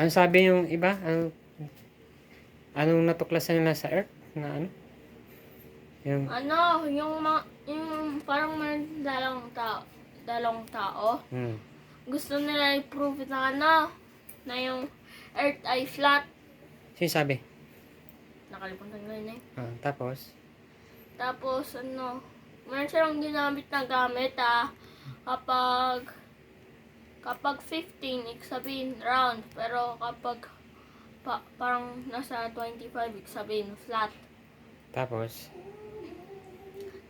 Ano sabi yung iba? Ano, anong natuklasan nila sa Earth? Na ano? Yung, Ano, yung mga, yung parang may dalawang tao, dalawang tao, hmm. gusto nila i-prove na ano, na yung Earth ay flat. Sino sabi? Nakalimutan ko yun eh. Ah, tapos, Tapos, ano, meron silang ginamit na gamit, ah, kapag, kapag 15, ibig sabihin round, pero kapag, pa, parang nasa 25, ibig sabihin flat. tapos,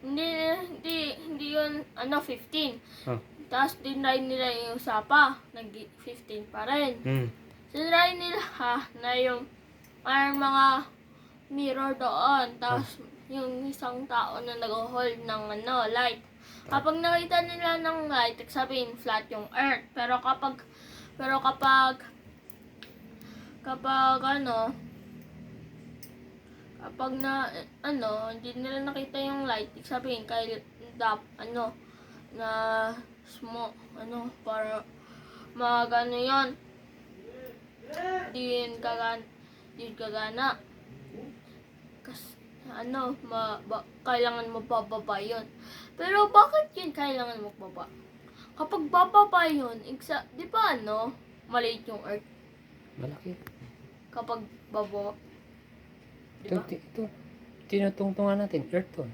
Hindi, hindi, hindi yun, ano, 15. oh, Tapos, dinry nila yung sapa, nag-15 pa rin. hmm. Sinry nila, ha, na yung, parang mga mirror doon. Tapos, yung isang tao na nag-hold ng, ano, light. Kapag nakita nila ng light, sabihin flat yung earth. Pero kapag, pero kapag, kapag, ano, kapag na, ano, hindi nila nakita yung light, sabihin, kaya, dap, ano, na, smoke, ano, para, mag, ano yun, di yun gagana, di yun gagana. Kasi, ano, ma, ba, kailangan mo bababa yun. Pero bakit yun kailangan mo baba? Kapag bababa yun, iksa, di ba ano, maliit yung earth Malaki. kapag baba. Di Ito, ba? ti- ito, tinutungtungan natin. Earth to.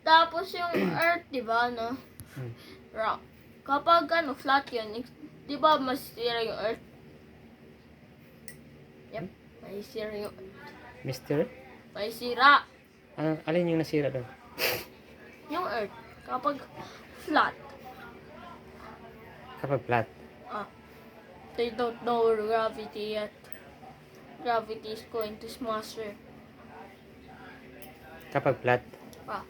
Tapos yung earth, di ba, no? Hmm. Rock. Kapag ano, flat yun, di ba masisira yung earth? Yep, masisira yung Mister? May sira Ano, alin yung nasira doon? yung earth kapag flat. Kapag flat. Ah, they don't know gravity yet. Gravity is going to smash her. Kapag flat. Ah,